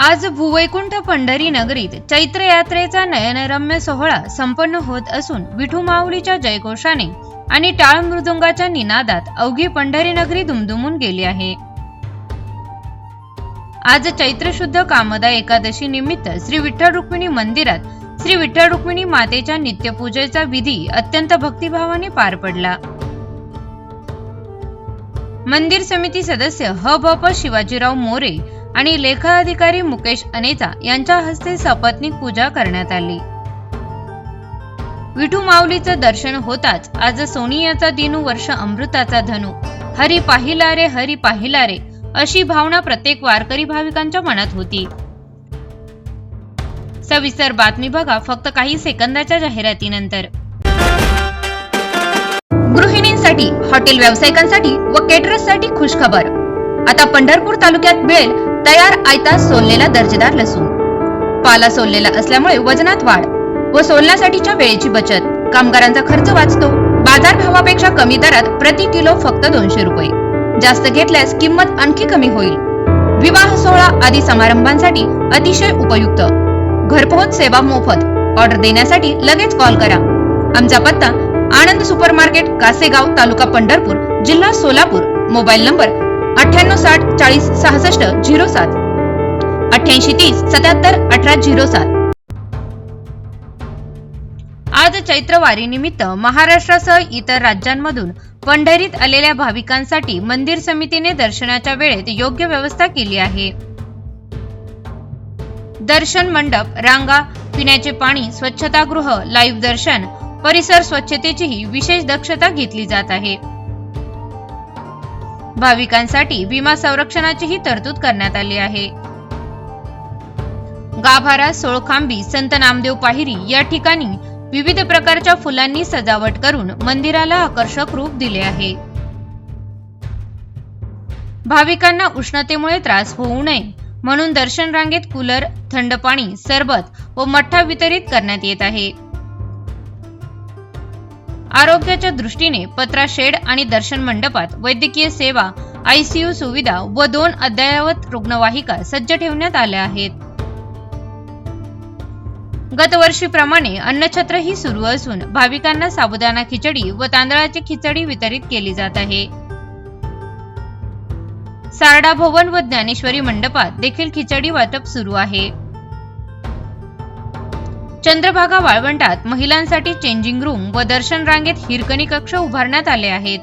आज भुवैकुंठ पंढरी नगरीत चैत्र यात्रेचा नयनरम्य सोहळा संपन्न होत असून विठू माऊलीच्या जयघोषाने आणि टाळ मृदुंगाच्या निनादात अवघी पंढरी नगरी दुमदुमून गेली आहे. आज चैत्र शुद्ध कामदा एकादशी निमित्त श्री विठ्ठल रुक्मिणी मंदिरात श्री विठ्ठल रुक्मिणी मातेच्या नित्यपूजेचा विधी अत्यंत भक्तिभावाने पार पडला. मंदिर समिती सदस्य ह भ प शिवाजीराव मोरे आणि लेखाधिकारी मुकेश अनेचा यांच्या हस्ते सपत्नीक पूजा करण्यात आली. विठू माऊलीचं दर्शन होताच आज सोनियाचा दिनू वर्ष अमृताचा धनु. हरी पाहिला रे हरी पाहिला रे अशी भावना प्रत्येक वारकरी भाविकांच्या मनात होती. सविस्तर बातमी बघा फक्त काही सेकंदाच्या जाहिरातीनंतर. गृहिणींसाठी हॉटेल व्यावसायिकांसाठी व केटरर्ससाठी खुशखबर. आता पंढरपूर तालुक्यात मिळेल तयार आयता सोललेला दर्जेदार लसूण. पाला सोललेला असल्यामुळे वजनात वाढ व सोलण्यासाठीच्या वेळेची बचत. कामगारांचा खर्च वाचतो. बाजार भावापेक्षा कमी दरात प्रति किलो फक्त दोनशे रुपये. जास्त घेतल्यास किंमत आणखी कमी होईल. विवाह सोहळा आदी समारंभांसाठी अतिशय उपयुक्त. घरपोहोच सेवा मोफत. ऑर्डर देण्यासाठी लगेच कॉल करा. आमचा पत्ता आनंद सुपर मार्केट कासेगाव तालुका पंढरपूर जिल्हा सोलापूर. मोबाईल नंबर अठ्ठ्याण्णव साठ चाळीस सहासष्ट झिरो सात. अठ्ठ्याऐंशी तीस सत्याहत्तर अठरा झिरो सात. आज चैत्रवारी निमित्त महाराष्ट्रासह इतर राज्यांमधून पंढरीत आलेल्या भाविकांसाठी मंदिर समितीने दर्शनाच्या वेळेत योग्य व्यवस्था केली आहे. दर्शन मंडप रांगा पिण्याचे पाणी स्वच्छतागृह लाईव्ह दर्शन परिसर स्वच्छतेचीही विशेष दक्षता घेतली जात आहे. भाविकांसाठी विमा संरक्षणाचीही तरतूद करण्यात आली आहे. गाभारा सोळखांबी संत नामदेव पाहिरी या ठिकाणी विविध प्रकारच्या फुलांनी सजावट करून मंदिराला आकर्षक रूप दिले आहे. भाविकांना उष्णतेमुळे त्रास होऊ नये म्हणून दर्शन रांगेत कूलर थंड पाणी सरबत व मठ्ठा वितरित करण्यात येत आहे. आरोग्याच्या दृष्टीने पत्रा शेड आणि दर्शन मंडपात वैद्यकीय सेवा आयसीयू सुविधा व दोन अद्ययावत रुग्णवाहिका सज्ज ठेवण्यात आल्या आहेत. गतवर्षीप्रमाणे अन्नछत्रही सुरू असून भाविकांना साबुदाणा खिचडी व तांदळाची खिचडी वितरित केली जात आहे. सारडा भवन व ज्ञानेश्वरी मंडपात देखील खिचडी वाटप सुरू आहे. चंद्रभागा वाळवंटात महिलांसाठी चेंजिंग रूम व दर्शन रांगेत हिरकणी कक्ष उभारण्यात आले आहेत.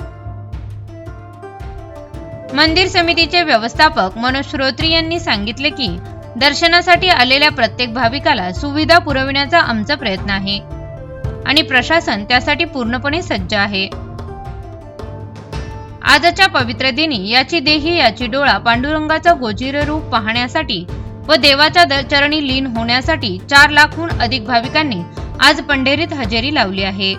मंदिर समितीचे व्यवस्थापक मनोज श्रोत्री यांनी सांगितले की दर्शनासाठी आलेल्या प्रत्येक भाविकाला सुविधा पुरविण्याचा आमचा प्रयत्न आहे आणि प्रशासन त्यासाठी पूर्णपणे सज्ज आहे. आजच्या पवित्र दिनी याची देही याची डोळा पांडुरंगाचा गोजीर रूप पाहण्यासाठी व देवाच्या चरणी लीन होण्यासाठी चार लाखहून अधिक भाविकांनी आज पंढरीत हजेरी लावली आहे.